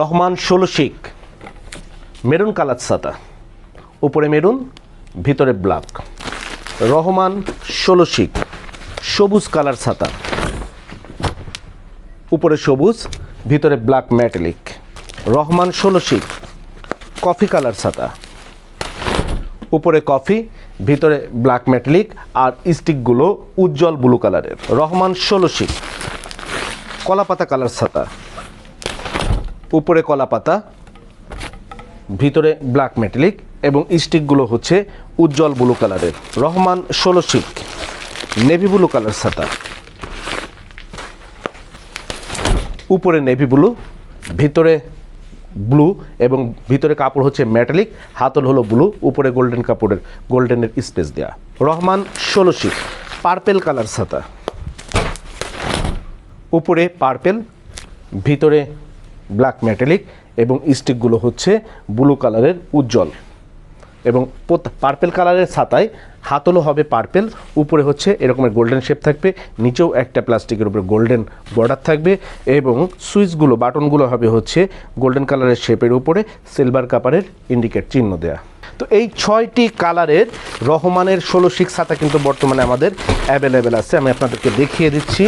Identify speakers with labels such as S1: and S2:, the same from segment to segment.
S1: রহমান ষোলো শিক maroon colour ছাতা উপরে মেরুন, ভিতরে ব্ল্যাক। রহমান ষোলো শিক সবুজ কালার ছাতা উপরে সবুজ, ভিতরে ব্ল্যাক ম্যাটেলিক। রহমান ষোলো শিক কফি কালার ছাতা উপরে কফি, ভিতরে ব্ল্যাক মেটালিক আর স্টিকগুলো উজ্জ্বল ব্লু কালারের। রহমান ষোলো শিক কলাপাতা কালার ছাতা উপরে কলাপাতা ভিতরে ব্ল্যাক মেটালিক এবং স্টিকগুলো হচ্ছে উজ্জ্বল ব্লু কালারের রহমান ষোলো শিক নেভি ব্লু কালার ছাতা উপরে নেভি ব্লু ভিতরে ব্লু এবং ভিতরে কাপড় হচ্ছে মেটালিক হাতল হলো ব্লু উপরে গোল্ডেন কাপড়ের গোল্ডেনের স্পেস দেওয়া রহমান ষোলোশি পার্পেল কালার ছাতা উপরে পার্পেল ভিতরে ব্ল্যাক মেটালিক এবং স্টিকগুলো হচ্ছে ব্লু কালারের উজ্জ্বল। এবং পার্পেল কালারের ছাতায় হাতলও হবে পার্পেল উপরে হচ্ছে এরকমের গোল্ডেন শেপ থাকবে, নিচেও একটা প্লাস্টিকের উপরে গোল্ডেন বর্ডার থাকবে এবং সুইচগুলো বাটনগুলো হবে হচ্ছে গোল্ডেন কালারের শেপের উপরে সিলভার কাপারের ইন্ডিকেট চিহ্ন দেয়া। তো এই ছয়টি কালারের রহমানের ষোলো শিক ছাতা কিন্তু বর্তমানে আমাদের অ্যাভেলেবেল আছে। আমি আপনাদেরকে দেখিয়ে দিচ্ছি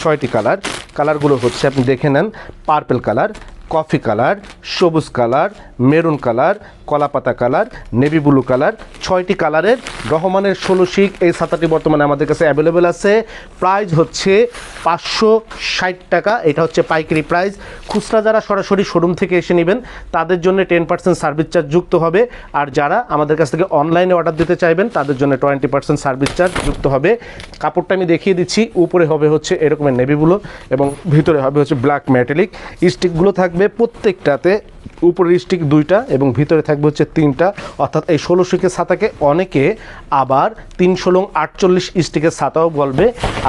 S1: ছয়টি কালার কালারগুলো হচ্ছে আপনি দেখে নেন পার্পেল কালার কফি কালার, সবুজ কালার, মেরুন কালার, কলাপাতা কালার, নেভি ব্লু কালার, ছয়টি কালারের রহমানের ষোলো শিক এই ছাতাটি বর্তমানে আমাদের কাছে অ্যাভেলেবেল আছে। প্রাইস হচ্ছে পাঁচশো ষাট টাকা, এটা হচ্ছে পাইকারি প্রাইস খুচরা যারা সরাসরি শোরুম থেকে এসে নেবেন, তাদের জন্য টেন পার্সেন্ট সার্ভিস চার্জ যুক্ত হবে। আর যারা আমাদের কাছ থেকে অনলাইনে অর্ডার দিতে চাইবেন, তাদের জন্য টোয়েন্টি পার্সেন্ট সার্ভিস চার্জ যুক্ত হবে। কাপড়টা আমি দেখিয়ে দিচ্ছি, উপরে হবে হচ্ছে এরকমের নেভি ব্লু এবং ভিতরে হবে হচ্ছে ব্ল্যাক ম্যাটেলিক স্টিকগুলো থাকবে প্রত্যেকটাতে, উপরের স্টিক দুইটা এবং ভিতরে থাকবে হচ্ছে তিনটা। অর্থাৎ এই ষোলো শিকের ছাতাকে অনেকে আবার তিন ষোলং আটচল্লিশ স্টিকের ছাতাও বলবে।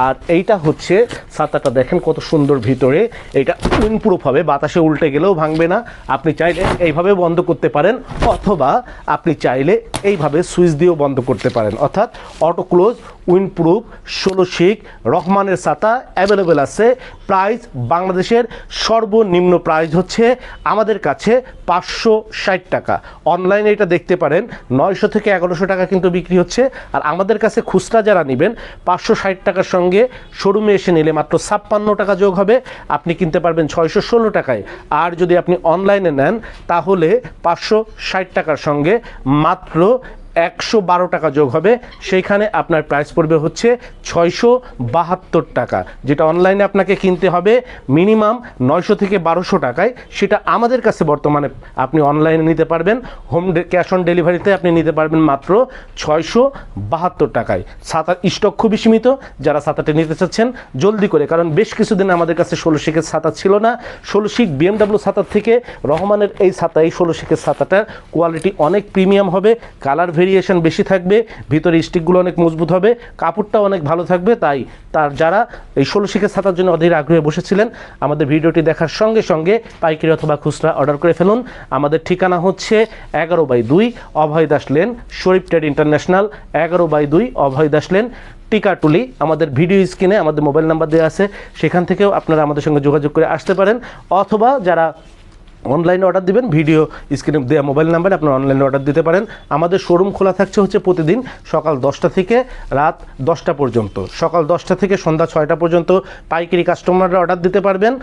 S1: আর এইটা হচ্ছে ছাতাটা দেখেন কত সুন্দর ভিতরে। এটা উইনপ্রুফ হবে, বাতাসে উল্টে গেলেও ভাঙবে না। আপনি চাইলে এইভাবে বন্ধ করতে পারেন অথবা আপনি চাইলে এইভাবে সুইচ দিয়েও বন্ধ করতে পারেন। অর্থাৎ অটো ক্লোজ উইনপ্রুফ ষোলো শিক রহমানের ছাতা অ্যাভেলেবেল আছে। প্রাইস বাংলাদেশের সর্বনিম্ন প্রাইস হচ্ছে আমাদের কাছে পাঁচশো ষাট টাকা। অনলাইনে এটা দেখতে পারেন, নয়শো থেকে এগারোশো টাকা কিন্তু বিক্রি হচ্ছে। আর আমাদের কাছে খুচরা যারা নেবেন, পাঁচশো ষাট টাকার সঙ্গে শোরুমে এসে নিলে মাত্র ছাপ্পান্ন টাকা যোগ হবে। আপনি কিনতে পারবেন ছয়শো ষোলো টাকায়। আর যদি আপনি অনলাইনে নেন, তাহলে পাঁচশো ষাট টাকার সঙ্গে মাত্র একশো বারো টাকা যোগ হবে। সেইখানে আপনার প্রাইস পড়বে হচ্ছে ছয়শো বাহাত্তর টাকা। যেটা অনলাইনে আপনাকে কিনতে হবে মিনিমাম নয়শো থেকে বারোশো টাকায়। সেটা আমাদের কাছে বর্তমানে আপনি অনলাইনে নিতে পারবেন। হোম ক্যাশ অন ডেলিভারিতে আপনি নিতে পারবেন মাত্র ছয়শো বাহাত্তর টাকায়। ছাতার স্টক খুবই সীমিত। যারা ছাতাটি নিতে চাচ্ছেন, জলদি করে। কারণ বেশ কিছুদিন আমাদের কাছে ষোলো শিখের ছাতা ছিল না। ষোলো শিখ বিএমডাব্লিউ ছাতার থেকে রহমানের এই ছাতা এই ষোলো শিখের ছাতাটার কোয়ালিটি অনেক প্রিমিয়াম হবে। কালার ভেরিয়েশন বেশি থাকবে, ভিতরে স্টিকগুলো অনেক মজবুত হবে কাপড়টা অনেক ভালো থাকবে, তাই তার যারা এই ষোলো শিখের ছাতার জন্য অধীর আগ্রহে বসেছিলেন, আমাদের ভিডিওটি দেখার সঙ্গে সঙ্গে পাইকারি অথবা খুচরা অর্ডার করে ফেলুন। আমাদের ঠিকানা হচ্ছে এগারো বাই দুই Abhay Das lane, Sharif trade international, এগারো বাই দুই অভয় দাস লেন, টিকাটুলি, আমাদের ভিডিও স্ক্রিনে আমাদের মোবাইল নাম্বার দেওয়া আছে, সেখান থেকেও আপনারা আমাদের সঙ্গে যোগাযোগ করে আসতে পারেন। অথবা যারা অনলাইনে অর্ডার দিবেন ভিডিও স্ক্রিনে দেওয়া মোবাইল নাম্বারে আপনারা অনলাইনে অর্ডার দিতে পারেন। আমাদের শোরুম খোলা থাকছে হচ্ছে প্রতিদিন সকাল দশটা থেকে রাত দশটা পর্যন্ত। সকাল দশটা থেকে সন্ধ্যা ছয়টা পর্যন্ত পাইকারি কাস্টমাররা অর্ডার দিতে পারবেন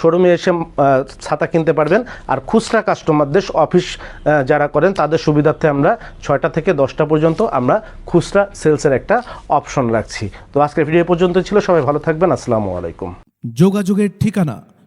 S1: শোরুমে এসে ছাতা কিনতে পারবেন। আর খুচরা কাস্টমারদের অফিস যারা করেন তাদের সুবিধার্থে আমরা ছয়টা থেকে দশটা পর্যন্ত আমরা খুচরা সেলসের একটা অপশন রাখছি। তো আজকের ভিডিও পর্যন্ত ছিল, সবাই ভালো থাকবেন, আসসালামু আলাইকুম।
S2: যোগাযোগের ঠিকানা